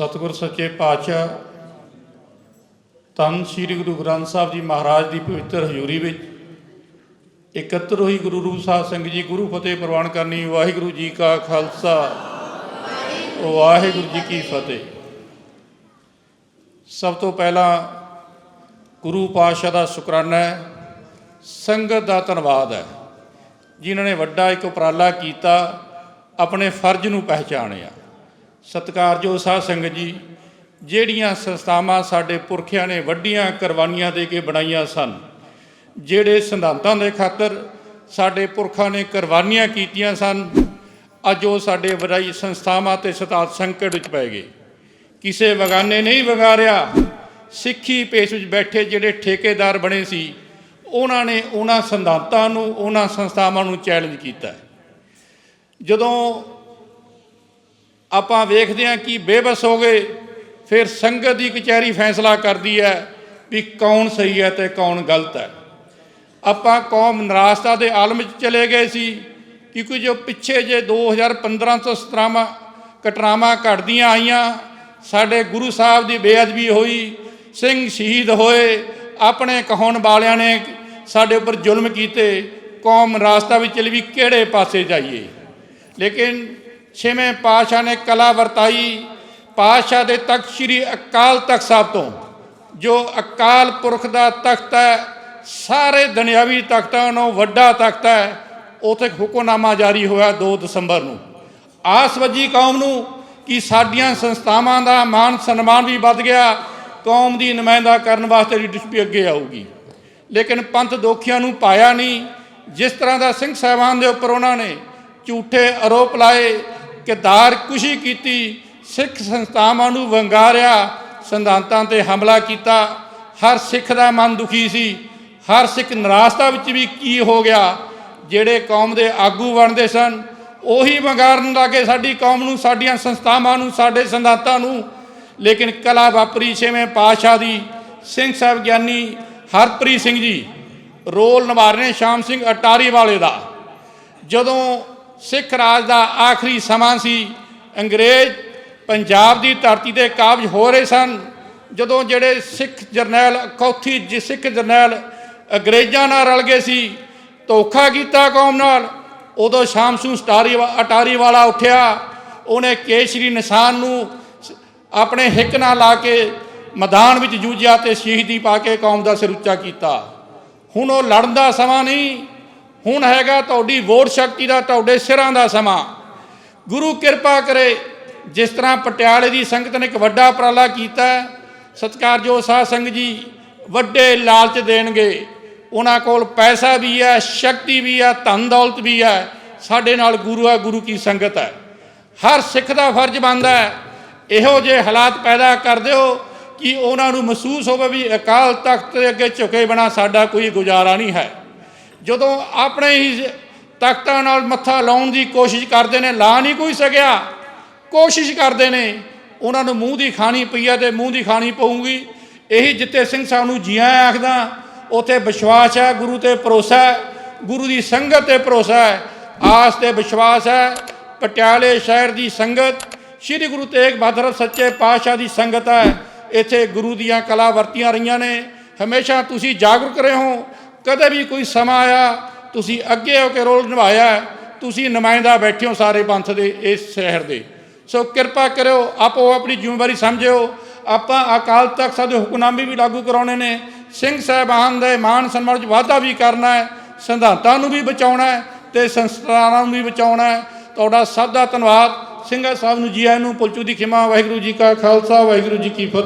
ਸਤਿਗੁਰ ਸੱਚੇ ਪਾਤਸ਼ਾਹ ਤਨ ਸ੍ਰੀ ਗੁਰੂ ਗ੍ਰੰਥ ਸਾਹਿਬ ਜੀ ਮਹਾਰਾਜ ਦੀ ਪਵਿੱਤਰ ਹਜ਼ੂਰੀ ਵਿੱਚ ਇਕੱਤਰ ਹੋਈ ਗੁਰੂ ਰੂਪ ਸਾਹਿਬ ਸਿੰਘ ਜੀ, ਗੁਰੂ ਫਤਿਹ ਪ੍ਰਵਾਨ ਕਰਨੀ, ਵਾਹਿਗੁਰੂ ਜੀ ਕਾ ਖਾਲਸਾ, ਵਾਹਿਗੁਰੂ ਜੀ ਕੀ ਫਤਿਹ। ਸਭ ਤੋਂ ਪਹਿਲਾਂ ਗੁਰੂ ਪਾਤਸ਼ਾਹ ਦਾ ਸ਼ੁਕਰਾਨਾ ਹੈ, ਸੰਗਤ ਦਾ ਧੰਨਵਾਦ ਹੈ, ਜਿਨ੍ਹਾਂ ਨੇ ਵੱਡਾ ਇੱਕ ਉਪਰਾਲਾ ਕੀਤਾ, ਆਪਣੇ ਫਰਜ਼ ਨੂੰ ਪਹਿਚਾਣਿਆ। ਸਤਿਕਾਰਯੋਗ ਸਾਧ ਸੰਗਤ ਜੀ, ਜਿਹੜੀਆਂ ਸੰਸਥਾਵਾਂ ਸਾਡੇ ਪੁਰਖਿਆਂ ਨੇ ਵੱਡੀਆਂ ਕੁਰਬਾਨੀਆਂ ਦੇ ਕੇ ਬਣਾਈਆਂ ਸਨ, ਜਿਹੜੇ ਸਿਧਾਂਤਾਂ ਦੇ ਖਾਤਰ ਸਾਡੇ ਪੁਰਖਾਂ ਨੇ ਕੁਰਬਾਨੀਆਂ ਕੀਤੀਆਂ ਸਨ, ਅੱਜ ਉਹ ਸਾਡੇ ਵਡਾਈ ਸੰਸਥਾਵਾਂ ਤੇ ਸਤਾਤ ਸੰਕਟ ਵਿੱਚ ਪੈ ਗਏ। ਕਿਸੇ ਵਗਾਨੇ ਨਹੀਂ ਵਗਾਰਿਆ ਸਿੱਖੀ ਪੇਸ਼ ਵਿੱਚ ਬੈਠੇ ਜਿਹੜੇ ਠੇਕੇਦਾਰ ਬਣੇ ਸੀ, ਉਹਨਾਂ ਨੇ ਉਹਨਾਂ ਸਿਧਾਂਤਾਂ ਨੂੰ, ਉਹਨਾਂ ਸੰਸਥਾਵਾਂ ਨੂੰ ਚੈਲੰਜ ਕੀਤਾ। ਜਦੋਂ ਆਪਾਂ ਵੇਖਦੇ ਹਾਂ ਕਿ ਬੇਬਸ ਹੋ ਗਏ, ਫਿਰ ਸੰਗਤ ਦੀ ਕਚਹਿਰੀ ਫੈਸਲਾ ਕਰਦੀ ਹੈ ਵੀ ਕੌਣ ਸਹੀ ਹੈ ਤੇ ਕੌਣ ਗਲਤ ਹੈ। ਆਪਾਂ ਕੌਮ ਨਿਰਾਸ਼ਤਾ ਦੇ ਆਲਮ 'ਚ ਚਲੇ ਗਏ ਸੀ ਕਿਉਂਕਿ ਜੋ ਪਿੱਛੇ ਜੇ 2015 ਤੋਂ 17 ਘਟਨਾਵਾਂ ਘਟਦੀਆਂ ਆਈਆਂ, ਸਾਡੇ ਗੁਰੂ ਸਾਹਿਬ ਦੀ ਬੇਅਦਬੀ ਹੋਈ, ਸਿੰਘ ਸ਼ਹੀਦ ਹੋਏ, ਆਪਣੇ ਕਹਾਉਣ ਵਾਲਿਆਂ ਨੇ ਸਾਡੇ ਉੱਪਰ ਜ਼ੁਲਮ ਕੀਤੇ, ਕੌਮ ਰਾਸਤਾ ਵਿੱਚ ਚਲੀ ਵੀ ਕਿਹੜੇ ਪਾਸੇ ਜਾਈਏ। ਲੇਕਿਨ ਛੇਵੇਂ ਪਾਤਸ਼ਾਹ ਨੇ ਕਲਾ ਵਰਤਾਈ। ਪਾਤਸ਼ਾਹ ਦੇ ਤਖਤ ਸ੍ਰੀ ਅਕਾਲ ਤਖਤ ਸਾਹਿਬ ਤੋਂ, ਜੋ ਅਕਾਲ ਪੁਰਖ ਦਾ ਤਖਤ ਹੈ, ਸਾਰੇ ਦੁਨਿਆਵੀ ਤਖਤਾਂ ਨੂੰ ਵੱਡਾ ਤਖਤ ਹੈ, ਉਥੇ ਹੁਕਮਨਾਮਾ ਜਾਰੀ ਹੋਇਆ 2 ਦਸੰਬਰ ਨੂੰ। ਆਸ ਵੱਜੀ ਕੌਮ ਨੂੰ ਕਿ ਸਾਡੀਆਂ ਸੰਸਥਾਵਾਂ ਦਾ ਮਾਨ ਸਨਮਾਨ ਵੀ ਵੱਧ ਗਿਆ, ਕੌਮ ਦੀ ਨੁਮਾਇੰਦਾ ਕਰਨ ਵਾਸਤੇ ਲੀਡਰਸ਼ਿਪ ਵੀ ਅੱਗੇ ਆਊਗੀ। ਲੇਕਿਨ ਪੰਥ ਦੋਖੀਆਂ ਨੂੰ ਪਾਇਆ ਨਹੀਂ। ਜਿਸ ਤਰ੍ਹਾਂ ਦਾ ਸਿੰਘ ਸਾਹਿਬਾਨ ਦੇ ਉੱਪਰ ਉਹਨਾਂ ਨੇ ਝੂਠੇ ਆਰੋਪ ਲਾਏ ਕਿਦਾਰ ਕੁਸ਼ੀ ਕੀਤੀ, ਸਿੱਖ ਸੰਸਥਾਵਾਂ ਨੂੰ ਵੰਗਾਰਿਆ, ਸਿਧਾਂਤਾਂ ਤੇ ਹਮਲਾ ਕੀਤਾ। ਹਰ ਸਿੱਖ ਦਾ ਮਨ ਦੁਖੀ ਸੀ। ਹਰ ਸਿੱਖ ਨਿਰਾਸ਼ਤਾ ਵਿੱਚ ਵੀ ਕੀ ਹੋ ਗਿਆ? ਜਿਹੜੇ ਕੌਮ ਦੇ ਆਗੂ ਬਣਦੇ ਸਨ, ਉਹੀ ਵੰਗਾਰਨ ਲੱਗੇ ਸਾਡੀ ਕੌਮ ਨੂੰ, ਸਾਡੀਆਂ ਸੰਸਥਾਵਾਂ ਨੂੰ, ਸਾਡੇ ਸਿਧਾਂਤਾਂ ਨੂੰ। ਲੇਕਿਨ ਕਲਾ ਵਾਪਰੀ ਛੇਵੇਂ ਪਾਤਸ਼ਾਹ ਦੀ। ਸਿੰਘ ਸਾਹਿਬ ਗਿਆਨੀ ਹਰਪ੍ਰੀਤ ਸਿੰਘ ਜੀ, ਰੋਲ ਨਿਭਾ ਰਹੇ ਨੇ ਸ਼ਾਮ ਸਿੰਘ ਅਟਾਰੀ ਵਾਲੇ ਦਾ। ਜਦੋਂ ਸਿੱਖ ਰਾਜ ਦਾ ਆਖਰੀ ਸਮਾਂ ਸੀ। ਅੰਗਰੇਜ਼ ਪੰਜਾਬ ਦੀ ਧਰਤੀ ਤੇ ਕਾਬਜ ਹੋ ਰਹੇ ਸਨ। ਜਦੋਂ ਜਿਹੜੇ ਸਿੱਖ ਜਰਨੈਲ ਕੌਥੀ ਜੀ, ਸਿੱਖ ਜਰਨੈਲ ਅੰਗਰੇਜ਼ਾਂ ਨਾਲ ਰਲ ਗਏ ਸੀ, ਧੋਖਾ ਕੀਤਾ ਕੌਮ ਨਾਲ। ਉਦੋਂ ਸ਼ਾਮਸ਼ੂ ਸਟਾਰੀ ਅਟਾਰੀ ਵਾਲਾ ਉੱਠਿਆ। ਉਹਨੇ ਕੇਸ਼ਰੀ ਨਿਸ਼ਾਨ ਨੂੰ ਸ- ਆਪਣੇ ਹਿੱਕ ਨਾਲ ਲਾ ਕੇ ਮੈਦਾਨ ਵਿੱਚ ਜੂਝਿਆ ਤੇ ਸ਼ਹੀਦੀ ਪਾ ਕੇ ਕੌਮ ਦਾ ਸਿਰ ਉੱਚਾ ਕੀਤਾ। ਹੁਣ ਉਹ ਲੜਨ ਦਾ ਸਮਾਂ ਨਹੀਂ। ਹੁਣ ਹੈਗਾ ਤੁਹਾਡੀ ਵੋਟ ਸ਼ਕਤੀ ਦਾ ਤੁਹਾਡੇ ਸਿਰਾਂ ਦਾ ਸਮਾਂ। ਗੁਰੂ ਕਿਰਪਾ ਕਰੇ ਜਿਸ ਤਰ੍ਹਾਂ ਪਟਿਆਲੇ ਦੀ ਸੰਗਤ ਨੇ ਇੱਕ ਵੱਡਾ ਉਪਰਾਲਾ ਕੀਤਾ ਹੈ, ਸਤਿਕਾਰਯੋਗ ਸਾਧ ਸੰਗਤ ਜੀ ਵੱਡੇ ਲਾਲਚ ਦੇਣਗੇ। ਉਹਨਾਂ ਕੋਲ ਪੈਸਾ ਵੀ ਹੈ ਸ਼ਕਤੀ ਵੀ ਹੈ ਧਨ ਦੌਲਤ ਵੀ ਹੈ। ਸਾਡੇ ਨਾਲ ਗੁਰੂ ਹੈ ਗੁਰੂ ਕੀ ਸੰਗਤ ਹੈ। ਹਰ ਸਿੱਖ ਦਾ ਫਰਜ਼ ਬਣਦਾ ਹੈ। ਇਹੋ ਜਿਹੇ ਹਾਲਾਤ ਪੈਦਾ ਕਰ ਦਿਓ ਕਿ ਉਹਨਾਂ ਨੂੰ ਮਹਿਸੂਸ ਹੋਵੇ ਵੀ ਅਕਾਲ ਤਖਤ ਦੇ ਅੱਗੇ ਝੁਕੇ ਬਿਨਾ ਸਾਡਾ ਕੋਈ ਗੁਜ਼ਾਰਾ ਨਹੀਂ ਹੈ। ਜਦੋਂ ਆਪਣੇ ਹੀ ਤਖਤਾਂ ਨਾਲ ਮੱਥਾ ਲਾਉਣ ਦੀ ਕੋਸ਼ਿਸ਼ ਕਰਦੇ ਨੇ, ਲਾ ਨਹੀਂ ਕੋਈ ਸਕਿਆ, ਕੋਸ਼ਿਸ਼ ਕਰਦੇ ਨੇ, ਉਹਨਾਂ ਨੂੰ ਮੂੰਹ ਦੀ ਖਾਣੀ ਪਈ ਆ ਤੇ ਮੂੰਹ ਦੀ ਖਾਣੀ ਪਊਗੀ। ਇਹੀ ਜਿੱਤੇ ਸਿੰਘ ਸਾਹਿਬ ਨੂੰ ਜੀਆਂ ਆਖਦਾ, ਉਥੇ ਵਿਸ਼ਵਾਸ ਹੈ, ਗੁਰੂ ਤੇ ਭਰੋਸਾ ਹੈ, ਗੁਰੂ ਦੀ ਸੰਗਤ ਤੇ ਭਰੋਸਾ ਹੈ, ਆਸ ਤੇ ਵਿਸ਼ਵਾਸ ਹੈ, ਪਟਿਆਲੇ ਸ਼ਹਿਰ ਦੀ ਸੰਗਤ, ਸ੍ਰੀ ਗੁਰੂ ਤੇਗ ਬਹਾਦਰ ਸੱਚੇ ਪਾਤਸ਼ਾਹ ਦੀ ਸੰਗਤ ਹੈ, ਇੱਥੇ ਗੁਰੂ ਦੀਆਂ ਕਲਾ ਵਰਤੀਆਂ ਰਹੀਆਂ ਨੇ। ਹਮੇਸ਼ਾ ਤੁਸੀਂ ਜਾਗਰੂਕ ਰਹੇ ਹੋ ਕਦੇ ਵੀ ਕੋਈ ਸਮਾਂ ਆਇਆ, ਤੁਸੀਂ ਅੱਗੇ ਹੋ ਕੇ ਰੋਲ ਨਿਭਾਇਆ, ਤੁਸੀਂ ਨੁਮਾਇੰਦਾ ਬੈਠੇ ਹੋ ਸਾਰੇ ਪੰਥ ਦੇ ਇਸ ਸ਼ਹਿਰ ਦੇ। ਸੋ ਕਿਰਪਾ ਕਰਿਓ, ਆਪੋ ਆਪਣੀ ਜ਼ਿੰਮੇਵਾਰੀ ਸਮਝਿਓ। ਆਪਾਂ ਅਕਾਲ ਤਖਤ ਸਾਹਿਬ ਦੇ ਹੁਕਮਨਾਮੇ ਵੀ ਲਾਗੂ ਕਰਾਉਣੇ ਨੇ। ਸਿੰਘ ਸਾਹਿਬਾਨ ਦੇ ਮਾਨ ਸਨਮਾਨ ਵਿੱਚ ਵਾਧਾ ਵੀ ਕਰਨਾ ਹੈ, ਸਿਧਾਂਤਾਂ ਨੂੰ ਵੀ ਬਚਾਉਣਾ ਹੈ ਤੇ ਸੰਸਕਾਰਾਂ ਨੂੰ ਵੀ ਬਚਾਉਣਾ ਹੈ। ਤੁਹਾਡਾ ਸਭ ਦਾ ਧੰਨਵਾਦ। ਸਿੰਘਾ ਸਾਹਿਬ ਨੂੰ ਜੀ ਆਇਆਂ ਨੂੰ ਪੁਲਚੂ ਦੀ ਖਿਮਾ, ਵਾਹਿਗੁਰੂ ਜੀ ਕਾ ਖਾਲਸਾ, ਵਾਹਿਗੁਰੂ ਜੀ ਕੀ ਫਤਿਹ।